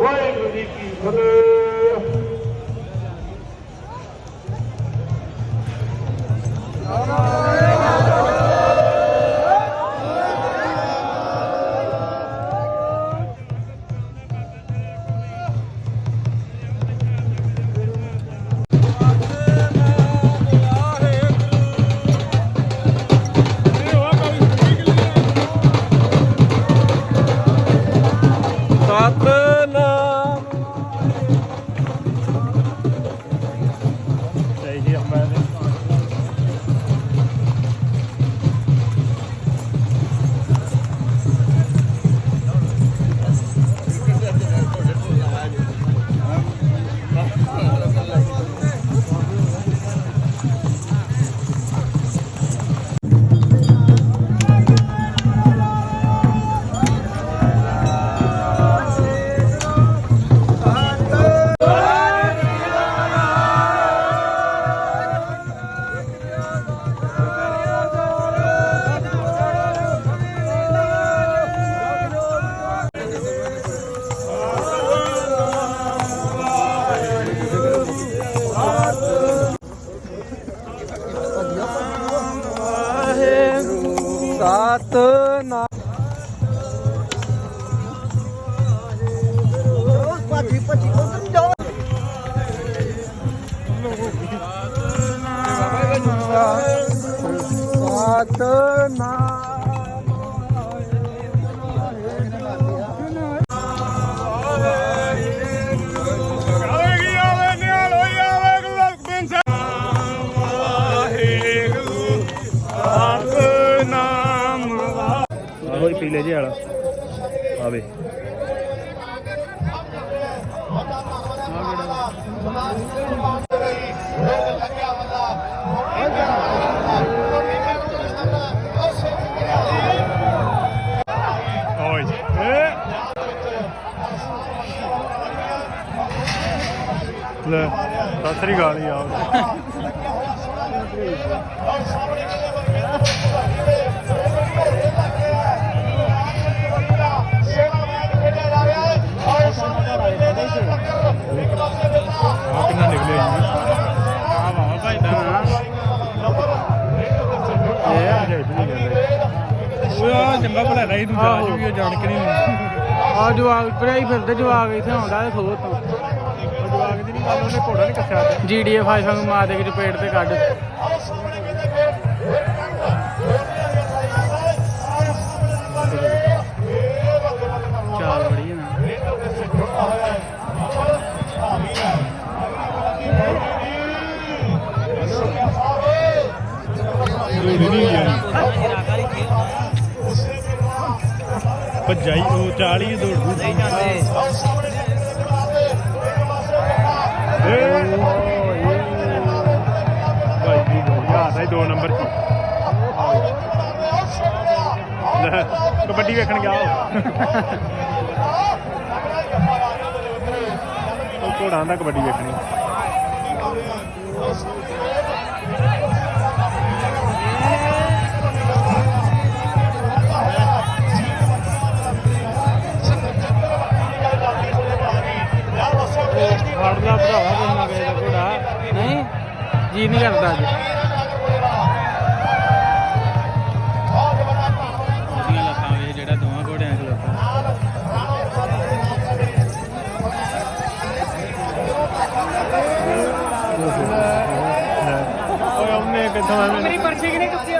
ਵਾਹਿਗੁਰੂ ਜੀ ਕੀ ਫਤਿਹ ਸਤਨਾਮ ਆਵੇਗੀ ਆਹੋ ਹੀ ਪੀਲੇ ਜੇ ਵਾਲਾ। ਆਵੇ ਲੈ ਸਤਿ ਸ੍ਰੀ ਅਕਾਲ ਜੀ ਚੰਗਾ ਭਲਾ ਰਹੀ ਤੂੰ ਜਾ ਜੂਗੀ ਉਹ ਜਾਣ ਕੇ ਨਹੀਂ ਆ ਜਵਾਗ ਭਰਾਈ ਫਿਰਦੇ ਜਵਾਗ ਇੱਥੇ ਆਉਂਦਾ ਤੇ ਖੋਤ ਤੋਂ ਜਵਾਗ ਦੀ ਨਹੀਂ ਗੱਲ ਉਹਨੇ ਘੋੜਾ ਨਹੀਂ ਕੱਸਿਆ ਤੇ ਜੀਡੀਏ ਫਾਈਫਾਂ ਨੂੰ ਮਾਰ ਦੇ ਕੇ ਚਪੇਟ ਤੇ ਕੱਢ। ਭੱਜਾਈ ਉਹ 40 ਦੌੜ ਨਹੀਂ ਜਾਂਦੇ ਭਾਈ ਜੀ ਯਾਦ ਹੈ 2 ਨੰਬਰ ਚ ਲੈ, ਕਬੱਡੀ ਵੇਖਣ ਗਿਆ ਉਹ। ਉਹ ਘੋੜਾ ਦਾ ਕਬੱਡੀ ਵੇਖਣੀ। ਨਹੀਂ ਉਹਦੀਆਂ ਲੱਤਾਂ ਵੇ ਜਿਹੜਾ ਦੋਵਾਂ ਘੋੜਿਆਂ ਓਏ ਉਹਨੇ ਕਿੱਥੋਂ ਮੇਰੀ ਪਰਚੀ ਕਿਨੇ ਕੁੱਤੀ ਯਾਰ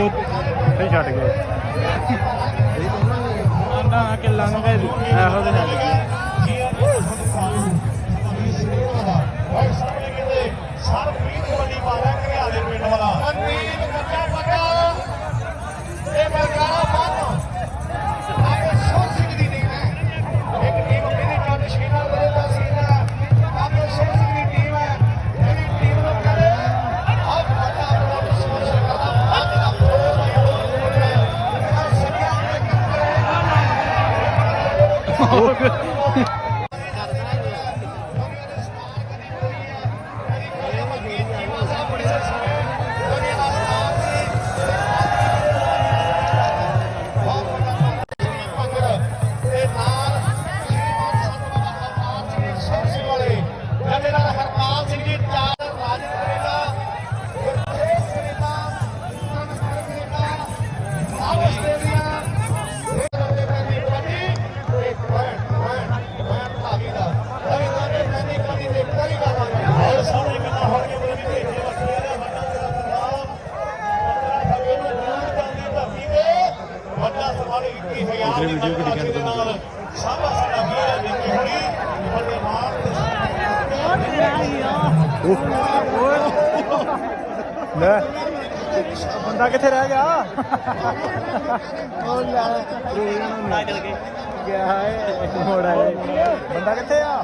ਉਹ ਇੱਥੇ ਛੱਡ ਗਏ। ਨਾ ਕਿ ਲੰਘ ਗਏ ਇਹੋ ਦੇ ਨਾਲ ਸਰਪ੍ਰੀਤ ਵੱਡੀ ਮਾਰਿਆ ਕਰਿਆਲੇ ਪਿੰਡ ਵਾਲਾ। ਅਨੀਲ ਕੱਟਾ ਪੱਕਾ ਇਹ so good. ਲੈ। ਬੰਦਾ ਕਿੱਥੇ ਰਹਿ ਗਿਆ? ਉਹ ਯਾਰ ਨਾ ਚਲ ਗਏ ਗਿਆ ਹੈ ਮੋੜਾ ਹੈ ਬੰਦਾ ਕਿੱਥੇ ਆ?